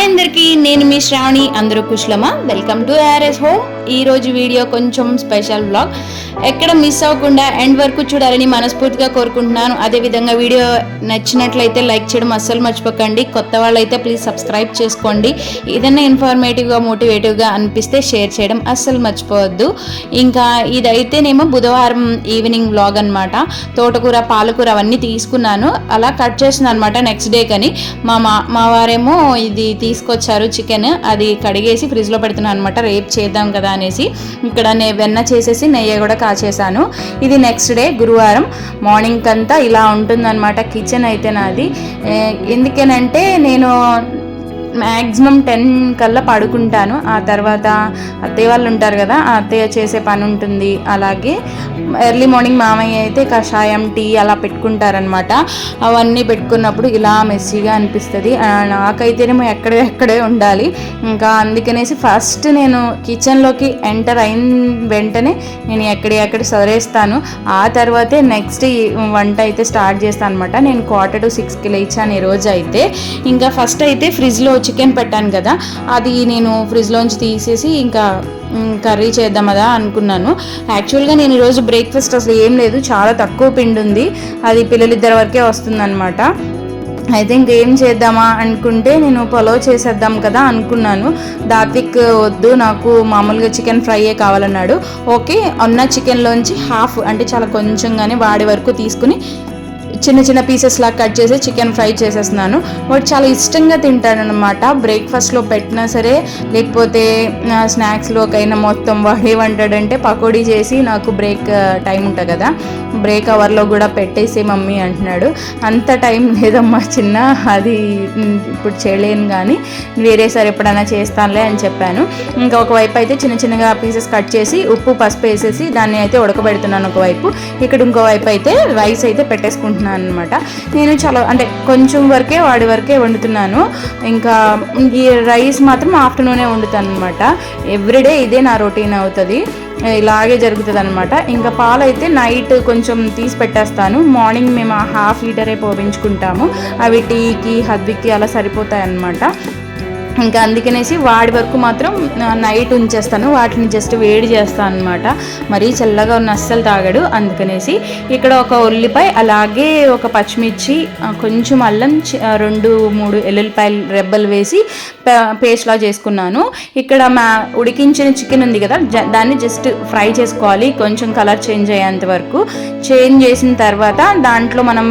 Hi అందరికీ నేను మీ శ్రావణి అందరూ కుశలమా? వెల్కమ్ టు ఆర్ఎస్ హోమ్ ఈరోజు వీడియో కొంచెం స్పెషల్ బ్లాగ్ ఎక్కడ మిస్ అవ్వకుండా ఎండ్ వరకు చూడాలని మనస్ఫూర్తిగా కోరుకుంటున్నాను. అదేవిధంగా వీడియో నచ్చినట్లయితే లైక్ చేయడం అస్సలు మర్చిపోకండి. కొత్త వాళ్ళైతే ప్లీజ్ సబ్స్క్రైబ్ చేసుకోండి. ఏదైనా ఇన్ఫర్మేటివ్గా మోటివేటివ్గా అనిపిస్తే షేర్ చేయడం అస్సలు మర్చిపోవద్దు. ఇంకా ఇదైతేనేమో బుధవారం ఈవినింగ్ బ్లాగ్ అనమాట తోటకూర పాలకూర అవన్నీ తీసుకున్నాను. అలా కట్ చేసింది అనమాట నెక్స్ట్ డే కని. మా మా మా వారేమో ఇది తీసుకొచ్చారు చికెన్ అది కడిగేసి ఫ్రిడ్జ్లో పెడుతున్నాను అనమాట రేపు చేద్దాం కదా అనేసి ఇక్కడ నే వెన్న చేసేసి నెయ్యి కూడా కాచేసాను ఇది నెక్స్ట్ డే గురువారం. మార్నింగ్ అంతా ఇలా ఉంటుందన్నమాట. కిచెన్ అయితే నాది ఏ, ఎందుకనంటే నేను మ్యాక్సిమం టెన్ కల్లా పడుకుంటాను. ఆ తర్వాత అత్తయ్య వాళ్ళు ఉంటారు కదా ఆ అత్తయ్య చేసే పని ఉంటుంది. అలాగే ఎర్లీ మార్నింగ్ మామయ్య అయితే కషాయం టీ అలా పెట్టుకుంటారనమాట అవన్నీ పెట్టుకున్నప్పుడు ఇలా మెస్సీగా అనిపిస్తుంది. నాకైతేనేమో ఎక్కడే ఎక్కడే ఉండాలి. ఇంకా అందుకనేసి ఫస్ట్ నేను కిచెన్లోకి ఎంటర్ అయిన వెంటనే నేను ఎక్కడి ఎక్కడ సరేస్తాను. ఆ తర్వాతే నెక్స్ట్ వంట అయితే స్టార్ట్ చేస్తాను అనమాట నేను క్వార్టర్ టు సిక్స్కి లేచాను ఈరోజు అయితే ఇంకా ఫస్ట్ అయితే ఫ్రిడ్జ్లో వచ్చి చికెన్ పెట్టాను కదా అది నేను ఫ్రిడ్జ్లోంచి తీసేసి ఇంకా కర్రీ చేద్దాం కదా అనుకున్నాను. యాక్చువల్గా నేను ఈరోజు బ్రేక్ఫాస్ట్ అసలు ఏం లేదు చాలా తక్కువ పిండి ఉంది అది పిల్లలిద్దరి వరకే వస్తుందన్నమాట. అయితే ఇంకేం చేద్దామా అనుకుంటే నేను పొలో చేసేద్దాం కదా అనుకున్నాను. దాత్విక్ వద్దు నాకు మామూలుగా చికెన్ ఫ్రైయే కావాలన్నాడు. ఓకే ఉన్న చికెన్లోంచి హాఫ్ అంటే చాలా కొంచెంగానే వాడి వరకు తీసుకుని చిన్న చిన్న పీసెస్ లాగా కట్ చేసి చికెన్ ఫ్రై చేసేస్తున్నాను. వాడు చాలా ఇష్టంగా తింటాడనమాట బ్రేక్ఫాస్ట్లో పెట్టినా సరే లేకపోతే స్నాక్స్లోకైనా మొత్తం వాడు ఏమంటాడంటే పకోడీ చేసి నాకు బ్రేక్ టైం ఉంటుంది కదా. బ్రేక్ అవర్లో కూడా పెట్టేసి మమ్మీ అంటున్నాడు. అంత టైం లేదమ్మా చిన్న అది ఇప్పుడు చేయలేను కానీ వేరేసారి ఎప్పుడైనా చేస్తానులే అని చెప్పాను. ఇంకా ఒకవైపు అయితే చిన్న చిన్నగా పీసెస్ కట్ చేసి ఉప్పు పసుపు వేసేసి దాన్ని అయితే ఉడకబెడుతున్నాను ఒకవైపు. ఇక్కడ ఇంకోవైపు అయితే రైస్ అయితే పెట్టేసుకుంటున్నాను. అనమాట నేను చాలా అంటే కొంచెం వరకే వాడి వరకే వండుతున్నాను. ఇంకా ఈ రైస్ మాత్రం ఆఫ్టర్నూనే వండుతాను అనమాట ఎవ్రీడే ఇదే నా రొటీన్ అవుతుంది. ఇలాగే జరుగుతుంది అనమాట ఇంకా పాలు అయితే నైట్ కొంచెం తీసి పెట్టేస్తాను. మార్నింగ్ మేము ఆ హాఫ్ లీటరే పోపించుకుంటాము. అవి టీకి హద్వికి అలా సరిపోతాయి అన్నమాట ఇంకా అందుకనేసి వాడి వరకు మాత్రం నైట్ ఉంచేస్తాను. వాటిని జస్ట్ వేడి చేస్తాను అనమాట మరీ చల్లగా ఉన్న అస్సలు తాగడు. అందుకనేసి ఇక్కడ ఒక ఉల్లిపాయ అలాగే ఒక పచ్చిమిర్చి కొంచెం అల్లం రెండు మూడు ఎల్లుల్లిపాయలు రెబ్బలు వేసి పేస్ట్లా చేసుకున్నాను. ఇక్కడ మా ఉడికించిన చికెన్ ఉంది కదా దాన్ని జస్ట్ ఫ్రై చేసుకోవాలి. కొంచెం కలర్ చేంజ్ అయ్యేంత వరకు. చేంజ్ చేసిన తర్వాత దాంట్లో మనం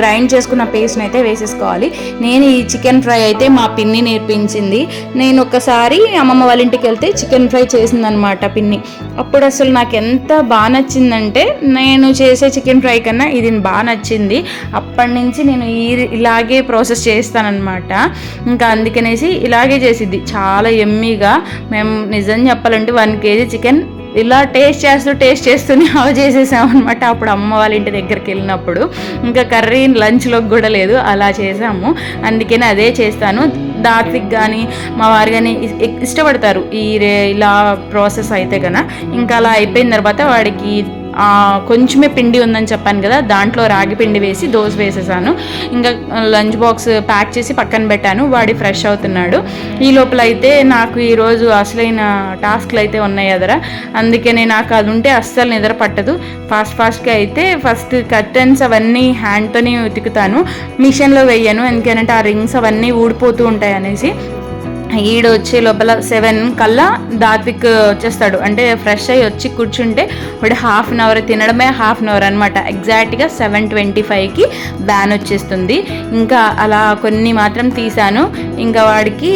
గ్రైండ్ చేసుకున్న పేస్ట్ని అయితే వేసేసుకోవాలి. నేను ఈ చికెన్ ఫ్రై అయితే మా పిన్ని నేర్పించింది. నేను ఒకసారి అమ్మమ్మ వాళ్ళ ఇంటికి వెళ్తే చికెన్ ఫ్రై చేసిందనమాట పిన్ని. అప్పుడు అసలు నాకు ఎంత బాగా నచ్చిందంటే నేను చేసే చికెన్ ఫ్రై కన్నా ఇది బాగా నచ్చింది. అప్పటి నుంచి నేను ఈ ఇలాగే ప్రాసెస్ చేస్తానన్నమాట ఇంకా అందుకనేసి ఇలాగే చేసిద్ది. చాలా ఎమ్మీగా మేము నిజం చెప్పాలంటే వన్ కేజీ చికెన్ ఇలా టేస్ట్ చేస్తూ టేస్ట్ చేస్తూనే అవి చేసేసాం అనమాట అప్పుడు అమ్మ వాళ్ళ ఇంటి దగ్గరికి వెళ్ళినప్పుడు ఇంకా కర్రీ లంచ్లోకి కూడా లేదు అలా చేసాము. అందుకని అదే చేస్తాను. దాత్విక్ కానీ మా వారు కానీ ఇష్టపడతారు. ఈ రే- ఇలా ప్రాసెస్ అయితే కన ఇంకా అలా అయిపోయిన తర్వాత వాడికి కొంచెమే పిండి ఉందని చెప్పాను కదా దాంట్లో రాగి పిండి వేసి దోశ వేసేసాను. ఇంకా లంచ్ బాక్స్ ప్యాక్ చేసి పక్కన పెట్టాను వాడి ఫ్రెష్ అవుతున్నాడు. ఈ లోపల అయితే నాకు ఈరోజు అసలైన టాస్క్లు అయితే ఉన్నాయి ఎదర అందుకనే నాకు అది ఉంటే అస్సలు నిద్ర పట్టదు. ఫాస్ట్ ఫాస్ట్గా అయితే ఫస్ట్ కర్టన్స్ అవన్నీ హ్యాండ్తోనే ఉతుకుతాను. మిషన్లో వేయను ఎందుకంటే ఆ రింగ్స్ అవన్నీ ఊడిపోతూ ఉంటాయి అనేసి ఈడు వచ్చే లోపల సెవెన్ కల్లా దాత్విక్ వచ్చేస్తాడు. అంటే ఫ్రెష్ అయ్యి వచ్చి కూర్చుంటే వాడు హాఫ్ అన్ అవర్ తినడమే హాఫ్ అన్ అవర్ అనమాట ఎగ్జాక్ట్గా సెవెన్ ట్వంటీ ఫైవ్కి బ్యాన్ వచ్చేస్తుంది. ఇంకా అలా కొన్ని మాత్రం తీశాను. ఇంకా వాడికి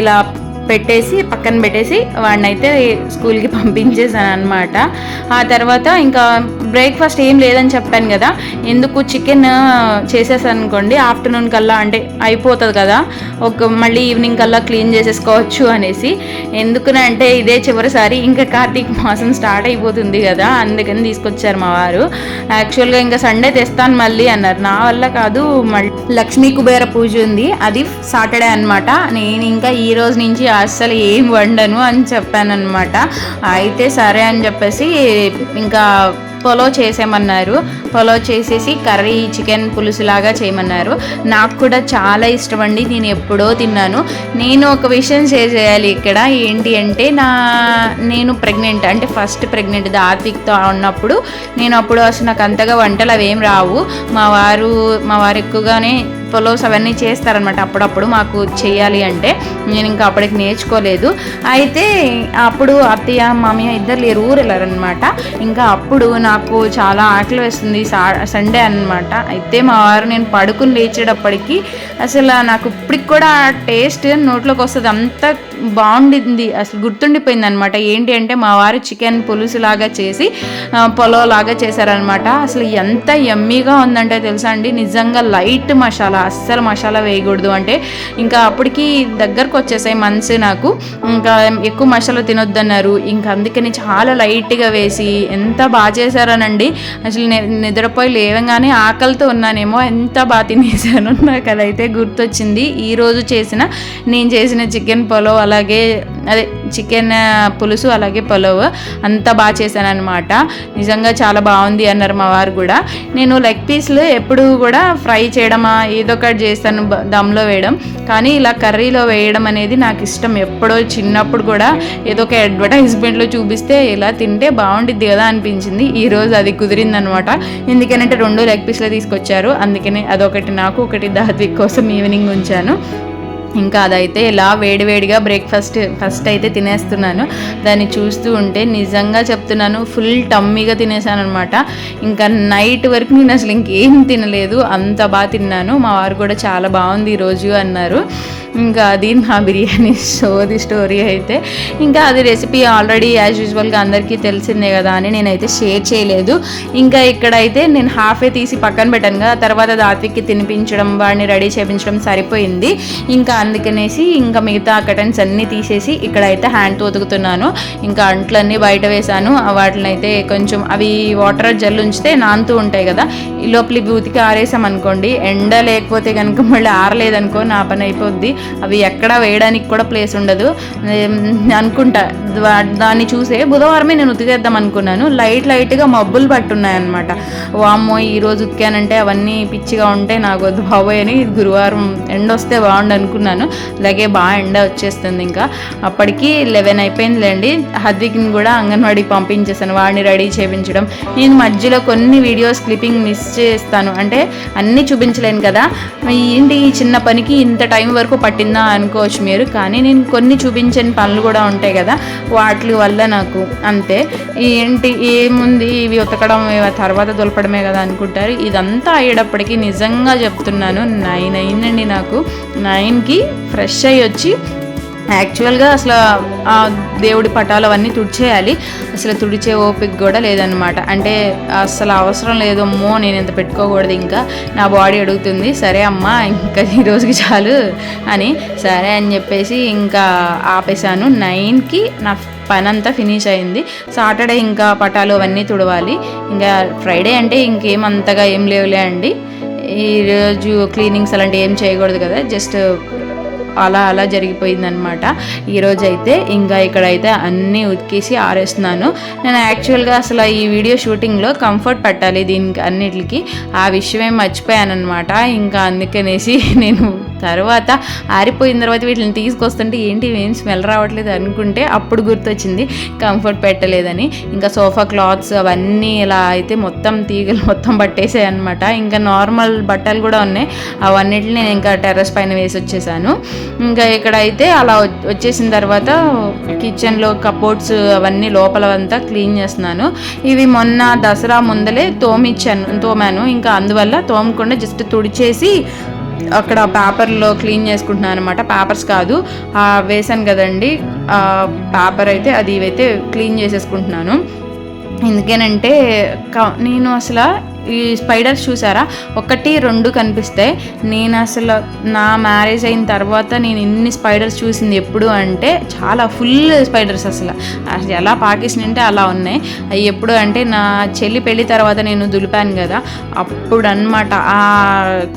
ఇలా పెట్టేసి పక్కన పెట్టేసి వాడిని అయితే స్కూల్కి పంపించేసాను అనమాట ఆ తర్వాత ఇంకా బ్రేక్ఫాస్ట్ ఏం లేదని చెప్పాను కదా ఎందుకు చికెన్ చేసేసాను అనుకోండి ఆఫ్టర్నూన్ కల్లా అంటే అయిపోతుంది కదా ఒక మళ్ళీ ఈవినింగ్ కల్లా క్లీన్ చేసేసుకోవచ్చు అనేసి. ఎందుకునంటే ఇదే చివరిసారి ఇంకా కార్తీక మాసం స్టార్ట్ అయిపోతుంది కదా అందుకని తీసుకొచ్చారు మా వారు. యాక్చువల్గా ఇంకా సండే తెస్తాను మళ్ళీ అన్నారు. నా వల్ల కాదు మళ్ళీ. లక్ష్మీ కుబేర పూజ ఉంది అది సాటర్డే అన్నమాట. నేను ఇంకా ఈ రోజు నుంచి అస్సలు ఏం వండను అని చెప్పాను అనమాట అయితే సరే అని చెప్పేసి ఇంకా పొలో చేసేమన్నారు పొలో చేసేసి కర్రీ చికెన్ పులుసు లాగా చేయమన్నారు. నాకు కూడా చాలా ఇష్టం అండి నేను ఎప్పుడో తిన్నాను. నేను ఒక విషయం షేర్ చేయాలి ఇక్కడ. ఏంటి అంటే నా నేను ప్రెగ్నెంట్ అంటే ఫస్ట్ ప్రెగ్నెంట్ దాత్విక్తో ఉన్నప్పుడు నేను అప్పుడు అసలు నాకు అంతగా వంటలు అవేం రావు. మా వారు మా వారు ఎక్కువగానే పులావ్స్ అవన్నీ చేస్తారనమాట అప్పుడప్పుడు మాకు చేయాలి అంటే. నేను ఇంకా అప్పటికి నేర్చుకోలేదు. అయితే అప్పుడు అత్తయ్య మామయ్య ఇద్దరు లేరు ఊరు వెళ్ళారనమాట ఇంకా అప్పుడు నాకు చాలా ఆకలి వేస్తుంది సా- సండే అనమాట అయితే మా వారు నేను పడుకుని లేచేటప్పటికి అసలు నాకు ఇప్పటికి కూడా టేస్ట్ నోట్లోకి వస్తుంది. అంత బాగుండింది అసలు గుర్తుండిపోయింది అనమాట ఏంటి అంటే మా వారు చికెన్ పులుసు లాగా చేసి పొలో లాగా చేశారనమాట అసలు ఎంత ఎమ్మీగా ఉందంటే తెలుసా అండి నిజంగా లైట్ మసాలా. అస్సలు మసాలా వేయకూడదు. అంటే ఇంకా అప్పటికి దగ్గరకు వచ్చేసాయి మంత్స్ నాకు. ఇంకా ఎక్కువ మసాలా తినొద్దన్నారు. ఇంకా అందుకని చాలా లైట్గా వేసి ఎంత బాగా చేశారనండి. అసలు నిద్రపోయి లేవగానే ఆకలితో ఉన్నానేమో ఎంత బాగా తినేసాను నాకు అదైతే గుర్తొచ్చింది. ఈరోజు చేసిన నేను చేసిన చికెన్ పొలో అలాగే అదే చికెన్ పులుసు అలాగే పొలవ్ అంత బాగా చేశాను అనమాట నిజంగా చాలా బాగుంది అన్నారు మా వారు కూడా. నేను లెగ్ పీస్లు ఎప్పుడు కూడా ఫ్రై చేయడమా ఏదో ఒకటి చేస్తాను దమ్లో వేయడం. కానీ ఇలా కర్రీలో వేయడం అనేది నాకు ఇష్టం. ఎప్పుడో చిన్నప్పుడు కూడా ఏదో ఒక అడ్వర్టైజ్మెంట్లో చూపిస్తే ఇలా తింటే బాగుంటుంది కదా అనిపించింది. ఈరోజు అది కుదిరిందనమాట ఎందుకనంటే రెండు లెగ్ పీస్లు తీసుకొచ్చారు. అందుకని అదొకటి నాకు ఒకటి దాత్విక్ కోసం ఈవినింగ్ ఉంచాను. ఇంకా అదైతే ఇలా వేడివేడిగా బ్రేక్ఫాస్ట్ ఫస్ట్ అయితే తినేస్తున్నాను. దాన్ని చూస్తూ ఉంటే నిజంగా చెప్తున్నాను ఫుల్ టమ్మీగా తినేసాను అనమాట ఇంకా నైట్ వరకు నేను అసలు ఇంకేం తినలేదు అంత బాగా తిన్నాను. మా వారు కూడా చాలా బాగుంది ఈరోజు అన్నారు. ఇంకా అది నా బిర్యానీ సోది స్టోరీ అయితే. ఇంకా అది రెసిపీ ఆల్రెడీ యాజ్ యూజువల్గా అందరికీ తెలిసిందే కదా అని నేనైతే షేర్ చేయలేదు. ఇంకా ఇక్కడైతే నేను హాఫే తీసి పక్కన పెట్టాను కదా తర్వాత దాత్విక్కి తినిపించడం వాడిని రెడీ చేయించడం సరిపోయింది. ఇంకా అందుకనేసి ఇంకా మిగతా కటన్స్ అన్నీ తీసేసి ఇక్కడైతే హ్యాండ్తో ఉతుకుతున్నాను ఇంకా అంట్లన్నీ బయట వేశాను. వాటిని అయితే కొంచెం అవి వాటర్ జల్లు ఉంచితే నానుతూ ఉంటాయి కదా ఈ లోపల ఇవి ఉతికి ఆరేసాం అనుకోండి ఎండ లేకపోతే కనుక మళ్ళీ ఆరలేదనుకో నా పని అయిపోద్ది. అవి ఎక్కడ వేయడానికి కూడా ప్లేస్ ఉండదు. అనుకుంటా. దాన్ని చూసే బుధవారమే నేను ఉతికేద్దాం అనుకున్నాను. లైట్ లైట్గా మబ్బులు పట్టున్నాయి అనమాట వామ్మో ఈరోజు ఉతికానంటే అవన్నీ పిచ్చిగా ఉంటే నాకు వద్దు బాబోయ్ అని గురువారం ఎండ వస్తే బాగుండు అనుకున్నాను. అలాగే బాగా ఎండ వచ్చేస్తుంది ఇంకా. అప్పటికి లెవెన్ అయిపోయిందిలేండి. హద్విక్ని కూడా అంగన్వాడీకి పంపించేసాను వాడిని రెడీ చేయించడం నేను మధ్యలో కొన్ని వీడియోస్ క్లిప్పింగ్ మిస్ చేస్తాను. అంటే అన్నీ చూపించలేను కదా. ఏంటి ఈ చిన్న పనికి ఇంత టైం వరకు పట్టిందా అనుకోవచ్చు మీరు కానీ నేను కొన్ని చూపించని పనులు కూడా ఉంటాయి కదా వాటి వల్ల నాకు అంతే. ఏంటి ఏముంది ఇవి ఉతకడం తర్వాత దులపడమే కదా అనుకుంటారు. ఇదంతా అయ్యేటప్పటికి నిజంగా చెప్తున్నాను నైన్ అయిందండి నాకు. నైన్కి ఫ్రెష్ అయ్యి వచ్చి యాక్చువల్గా అసలు ఆ దేవుడి పటాలు అవన్నీ తుడిచేయాలి. అసలు తుడిచే ఓపిక కూడా లేదనమాట అంటే అసలు అవసరం లేదమ్మో నేను ఇంత పెట్టుకోకూడదు ఇంకా. నా బాడీ అడుగుతుంది సరే అమ్మా ఇంకా ఈ రోజుకి చాలు అని. సరే అని చెప్పేసి ఇంకా ఆపేశాను. నైన్కి నా పని అంతా ఫినిష్ అయింది. సాటర్డే ఇంకా పటాలు అవన్నీ తుడవాలి. ఇంకా ఫ్రైడే అంటే ఇంకేం అంతగా ఏం లేవులే అండి. ఈరోజు క్లీనింగ్స్ అలాంటివి ఏం చేయకూడదు కదా. జస్ట్ అలా అలా జరిగిపోయిందనమాట ఈరోజు అయితే ఇంకా ఇక్కడైతే అన్నీ ఉతికేసి ఆరేస్తున్నాను. నేను యాక్చువల్గా అసలు ఈ వీడియో షూటింగ్లో కంఫర్ట్ పెట్టాలి దీనికి అన్నిటికి. ఆ విషయమే మర్చిపోయాను అనమాట ఇంకా అందుకనేసి నేను తర్వాత ఆరిపోయిన తర్వాత వీటిని తీసుకొస్తుంటే ఏంటి ఏం స్మెల్ రావట్లేదు అనుకుంటే అప్పుడు గుర్తొచ్చింది కంఫర్ట్ పెట్టలేదని. ఇంకా సోఫా క్లాత్స్ అవన్నీ ఇలా అయితే మొత్తం తీగలు మొత్తం పట్టేసాయి అనమాట ఇంకా నార్మల్ బట్టలు కూడా ఉన్నాయి. అవన్నిటిని నేను ఇంకా టెర్రస్ పైన వేసి వచ్చేసాను ఇంకా ఇక్కడైతే అలా వచ్చేసిన తర్వాత కిచెన్లో కబోర్డ్స్ అవన్నీ లోపల అంతా క్లీన్ చేస్తున్నాను. ఇవి మొన్న దసరా ముందలే తోమిచ్చాను తోమాను. ఇంకా అందువల్ల తోమకుండా జస్ట్ తుడిచేసి అక్కడ పేపర్లో క్లీన్ చేసుకుంటున్నాను అనమాట పేపర్స్ కాదు వేసాను కదండి. పేపర్ అయితే అది ఇవైతే క్లీన్ చేసేసుకుంటున్నాను. ఎందుకేనంటే క- నేను అసలు ఈ స్పైడర్స్ చూసారా? ఒకటి రెండు కనిపిస్తాయి నేను అసలు నా మ్యారేజ్ అయిన తర్వాత నేను ఇన్ని స్పైడర్స్ చూసింది ఎప్పుడు అంటే చాలా ఫుల్ స్పైడర్స్ అసలు. అసలు ఎలా పాకిస్తున్నాయంటే అలా ఉన్నాయి. అవి ఎప్పుడు అంటే నా చెల్లి పెళ్ళి తర్వాత నేను దులిపాను కదా అప్పుడు అనమాట ఆ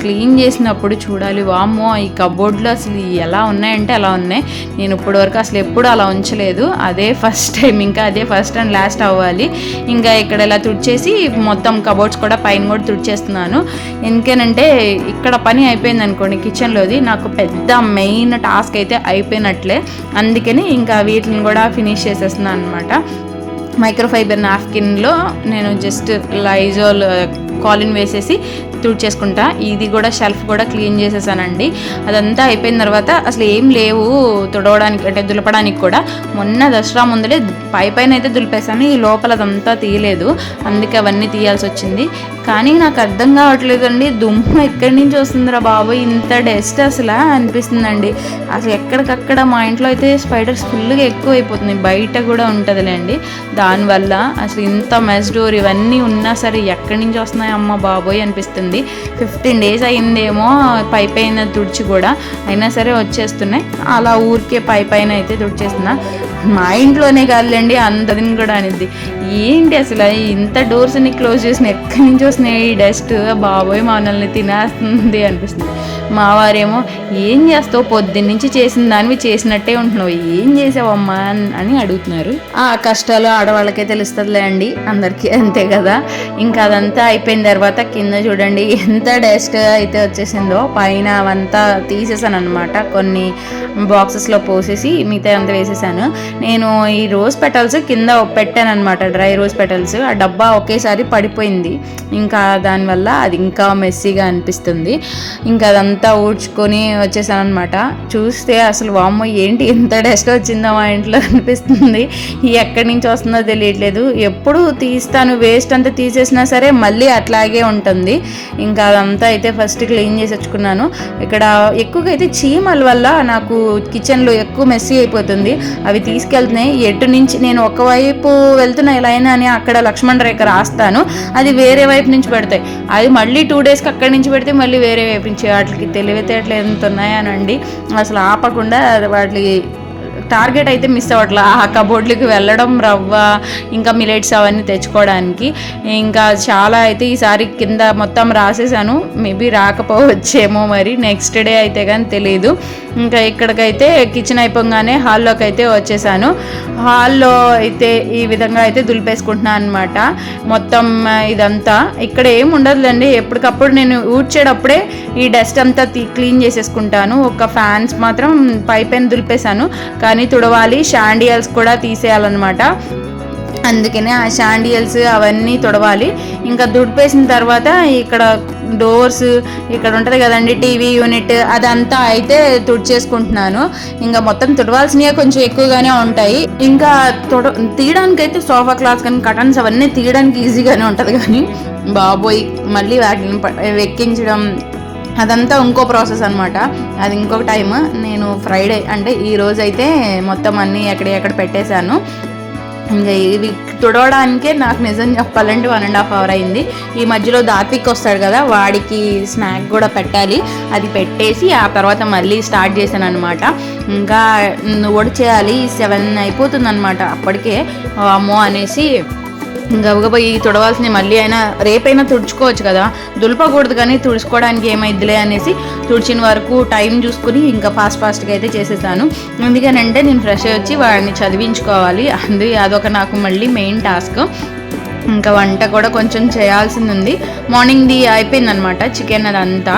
క్లీన్ చేసినప్పుడు చూడాలి వామ్మో ఈ కబోర్డ్లో అసలు ఎలా ఉన్నాయంటే అలా ఉన్నాయి. నేను ఇప్పటి వరకు అసలు ఎప్పుడు అలా ఉంచలేదు. అదే ఫస్ట్ టైం ఇంకా అదే ఫస్ట్ అండ్ లాస్ట్ అవ్వాలి. ఇంకా ఇక్కడ ఇలా తుడిచేసి మొత్తం కబోర్డ్స్ కూడా పైన కూడా తుడిచేస్తున్నాను. ఎందుకేనంటే ఇక్కడ పని అయిపోయింది అనుకోండి కిచెన్లోది నాకు పెద్ద మెయిన్ టాస్క్ అయితే అయిపోయినట్లే. అందుకని ఇంకా వీటిని కూడా ఫినిష్ చేసేస్తున్నాను అనమాట మైక్రోఫైబర్ నాప్కిన్లో నేను జస్ట్ లైజోల్ కాలిన్ వేసేసి తుడిచేసుకుంటా ఇది కూడా షెల్ఫ్ కూడా క్లీన్ చేసేసానండి. అదంతా అయిపోయిన తర్వాత అసలు ఏం లేవు తుడవడానికి అంటే దులపడానికి కూడా. మొన్న దసరా ముందలే పై పైన అయితే దులిపేసాను ఈ లోపల అదంతా తీయలేదు. అందుకే అవన్నీ తీయాల్సి వచ్చింది. కానీ నాకు అర్థం కావట్లేదండి. దుమ్ము ఎక్కడి నుంచి వస్తుందిరా బాబు? ఇంత డస్ట్ అసలు అనిపిస్తుందండి. అసలు ఎక్కడికక్కడ మా ఇంట్లో అయితే స్పైడర్స్ ఫుల్గా ఎక్కువ అయిపోతుంది బయట కూడా ఉంటుందిలేండి. దానివల్ల అసలు ఇంత మెస్ డోర్ ఇవన్నీ ఉన్నా సరే ఎక్కడి నుంచి వస్తున్నాయి అమ్మ బాబోయ్ అనిపిస్తుంది. ఫిఫ్టీన్ డేస్ అయిందేమో పై పైన తుడిచి కూడా అయినా సరే వచ్చేస్తున్నాయి. అలా ఊరికే పై పైన అయితే తుడిచేస్తున్నా. మా ఇంట్లోనే కాదులేండి అందరిని కూడా అనిద్ది. ఏంటి అసలు ఇంత డోర్స్ని క్లోజ్ చేసిన ఎక్కడి నుంచి వస్తున్నాయి? ఈ డస్ట్ బాబోయ్ మనల్ని తినేస్తుంది అనిపిస్తుంది. మా వారేమో ఏం చేస్తావు? పొద్దున్న నుంచి చేసిన దానివి చేసినట్టే ఉంటున్నావు. ఏం చేసావమ్మా? అని- అని అడుగుతున్నారు. ఆ కష్టాలు ఆడవాళ్ళకే తెలుస్తుందిలే అండి. అందరికీ అంతే కదా. ఇంకా అదంతా అయిపోయిన తర్వాత కింద చూడండి ఎంత డస్ట్ అయితే వచ్చేసిందో పైన అవంతా తీసేసాను అనమాట కొన్ని బాక్సెస్లో పోసేసి మిగతా అంతా వేసేసాను. నేను ఈ రోజ్ పెటల్స్ కింద పెట్టాను అనమాట డ్రై రోజ్ పెటల్స్ ఆ డబ్బా ఒకేసారి పడిపోయింది. ఇంకా దానివల్ల అది ఇంకా మెస్సీగా అనిపిస్తుంది. ఇంకా అదంతా ఊడ్చుకొని వచ్చేసాను అనమాట చూస్తే అసలు వామ్మో ఏంటి ఎంత డస్ట్ వచ్చిందో మా ఇంట్లో అనిపిస్తుంది. ఈ ఎక్కడి నుంచి వస్తుందో తెలియట్లేదు. ఎప్పుడు తీస్తాను వేస్ట్ అంతా తీసేసినా సరే మళ్ళీ అట్లాగే ఉంటుంది. ఇంకా అదంతా అయితే ఫస్ట్ క్లీన్ చేసి వచ్చుకున్నాను. ఇక్కడ ఎక్కువగా అయితే చీమల వల్ల నాకు కిచెన్లో ఎక్కువ మెస్సీ అయిపోతుంది. అవి తీసుకెళ్తున్నాయి. ఎటు నుంచి నేను ఒకవైపు వెళ్తున్నా ఇలా అయినా అని అక్కడ లక్ష్మణ్ రేఖ రాస్తాను. అది వేరే వైపు నుంచి పెడతాయి. అది మళ్ళీ టూ డేస్కి అక్కడి నుంచి పెడితే మళ్ళీ వేరే వైపు నుంచి వాటికి తెలివితేటలు ఎంత ఉన్నాయనండి అసలు ఆపకుండా వాటి టార్గెట్ అయితే మిస్ అవ్వట్లే. ఆ కబోర్డ్లకి వెళ్ళడం రవ్వ ఇంకా మిలెట్స్ అవన్నీ తెచ్చుకోవడానికి. ఇంకా చాలా అయితే ఈసారి కింద మొత్తం రాసేసాను. మేబీ రాకపోవచ్చేమో మరి. నెక్స్ట్ డే అయితే కానీ తెలియదు ఇంకా ఇక్కడికైతే కిచెన్ అయిపోగానే హాల్లోకి అయితే వచ్చేసాను. హాల్లో అయితే ఈ విధంగా అయితే దులిపేసుకుంటున్నాను అనమాట మొత్తం ఇదంతా. ఇక్కడ ఏం ఉండదులేండి. ఎప్పటికప్పుడు నేను ఊడ్చేటప్పుడే ఈ డస్ట్ అంతా క్లీన్ చేసేసుకుంటాను. ఒక ఫ్యాన్స్ మాత్రం పైపైన దులిపేశాను. కానీ తుడవాలి షాండియల్స్ కూడా తీసేయాలన్నమాట. అందుకనే ఆ షాండియల్స్ అవన్నీ తుడవాలి. ఇంకా దుడిపేసిన తర్వాత ఇక్కడ డోర్స్ ఇక్కడ ఉంటుంది కదండి టీవీ యూనిట్ అదంతా అయితే తుడిచేసుకుంటున్నాను. ఇంకా మొత్తం తుడవాల్సినవి కొంచెం ఎక్కువగానే ఉంటాయి. ఇంకా తుడ తీయడానికి అయితే సోఫా క్లాత్ కానీ కటన్స్ అవన్నీ తీయడానికి ఈజీగానే ఉంటుంది కానీ బాబోయ్ మళ్ళీ వాటిని ఎక్కించడం అదంతా ఇంకో ప్రాసెస్ అనమాట అది ఇంకొక టైం నేను ఫ్రైడే అంటే ఈ రోజైతే మొత్తం అన్నీ ఎక్కడ ఎక్కడ పెట్టేశాను. ఇంకా ఇవి తుడవడానికే నాకు నిజం చెప్పాలంటే వన్ అండ్ హాఫ్ అవర్ అయింది. ఈ మధ్యలో దాత్విక్ వస్తాడు కదా వాడికి స్నాక్ కూడా పెట్టాలి. అది పెట్టేసి ఆ తర్వాత మళ్ళీ స్టార్ట్ చేశాను అనమాట ఇంకా ఓడి చేయాలి సెవెన్ అయిపోతుంది అనమాట అప్పటికే. అమ్మో అనేసి గబగబా ఈ తుడవాల్సిన మళ్ళీ అయినా రేపైనా తుడుచుకోవచ్చు కదా. దులపకూడదు కానీ తుడుచుకోవడానికి ఏమైద్దిలే అనేసి తుడిచిన వరకు టైం చూసుకుని ఇంకా ఫాస్ట్ ఫాస్ట్గా అయితే చేసేసాను. ఎందుకనంటే నేను ఫ్రెష్ అయ్యి వచ్చి వాడిని చదివించుకోవాలి. అందు అదొక నాకు మళ్ళీ మెయిన్ టాస్క్. ఇంకా వంట కూడా కొంచెం చేయాల్సింది ఉంది మార్నింగ్ది అయిపోయిందనమాట చికెన్ అదంతా.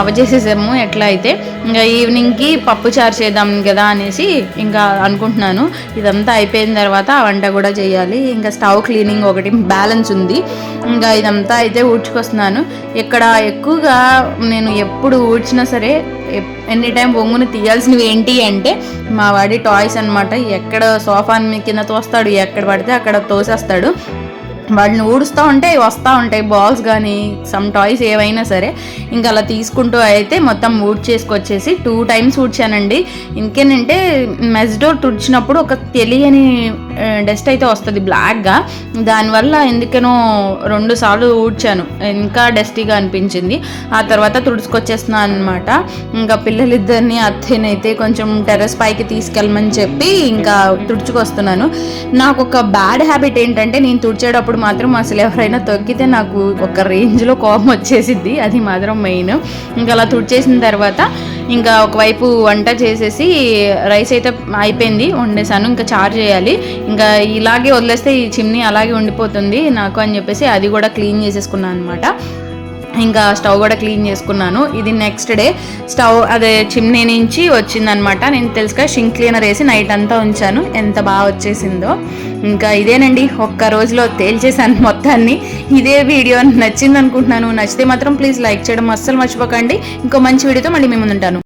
అవజేసేసాము ఎట్లా అయితే ఇంకా ఈవినింగ్కి పప్పు చారు చేద్దాం కదా అనేసి ఇంకా అనుకుంటున్నాను. ఇదంతా అయిపోయిన తర్వాత ఆ వంట కూడా చేయాలి. ఇంకా స్టవ్ క్లీనింగ్ ఒకటి బ్యాలెన్స్ ఉంది. ఇంకా ఇదంతా అయితే ఊడ్చుకొస్తున్నాను. ఇక్కడ ఎక్కువగా నేను ఎప్పుడు ఊడ్చినా సరే ఎనీ టైం బొంగును తీయాల్సినవి ఏంటి అంటే మా వాడి టాయ్స్ అనమాట ఎక్కడ సోఫా కింద తోస్తాడు ఎక్కడ పడితే అక్కడ తోసేస్తాడు. వాటిని ఊడుస్తూ ఉంటే వస్తూ ఉంటాయి బాల్స్ కానీ సమ్ టాయ్స్ ఏవైనా సరే. ఇంకా అలా తీసుకుంటూ అయితే మొత్తం ఊడ్ చేసుకొచ్చేసి టూ టైమ్స్ ఊడ్చానండి. ఇంకేనంటే మెజ్డోర్ తుడిచినప్పుడు ఒక తెలియని డస్ట్ అయితే వస్తుంది బ్లాక్గా దానివల్ల ఎందుకనో రెండు సార్లు ఊడ్చాను. ఇంకా డస్టీగా అనిపించింది. ఆ తర్వాత తుడుచుకొచ్చేస్తున్నాను అనమాట ఇంకా పిల్లలిద్దరిని అత్తేనైతే కొంచెం టెర్రస్ పైకి తీసుకెళ్ళమని చెప్పి ఇంకా తుడుచుకొస్తున్నాను. నాకు ఒక బ్యాడ్ హ్యాబిట్ ఏంటంటే నేను తుడిచేటప్పుడు మాత్రం అసలు ఎవరైనా తొక్కితే నాకు ఒక రేంజ్లో కోపం వచ్చేసిద్ది. అది మాత్రం మెయిన్. ఇంకా అలా తుడిచేసిన తర్వాత ఇంకా ఒకవైపు వంట చేసేసి రైస్ అయితే అయిపోయింది వండేసాను ఇంకా చార్జ్ చేయాలి. ఇంకా ఇలాగే వదిలేస్తే ఈ చిమ్నీ అలాగే ఉండిపోతుంది నాకు అని చెప్పేసి అది కూడా క్లీన్ చేసేసుకున్నాను అనమాట ఇంకా స్టవ్ కూడా క్లీన్ చేసుకున్నాను. ఇది నెక్స్ట్ డే. స్టవ్ అదే చిమ్నీ నుంచి వచ్చిందనమాట నేను తెలుసుగా షింక్ క్లీనర్ వేసి నైట్ అంతా ఉంచాను. ఎంత బాగా వచ్చేసిందో. ఇంకా ఇదేనండి ఒక్క రోజులో తేల్చేసాను మొత్తాన్ని. ఇదే వీడియో నచ్చింది అనుకుంటున్నాను నచ్చితే మాత్రం ప్లీజ్ లైక్ చేయడం అస్సలు మర్చిపోకండి. ఇంకో మంచి వీడియోతో మళ్ళీ మేము ఉంటాను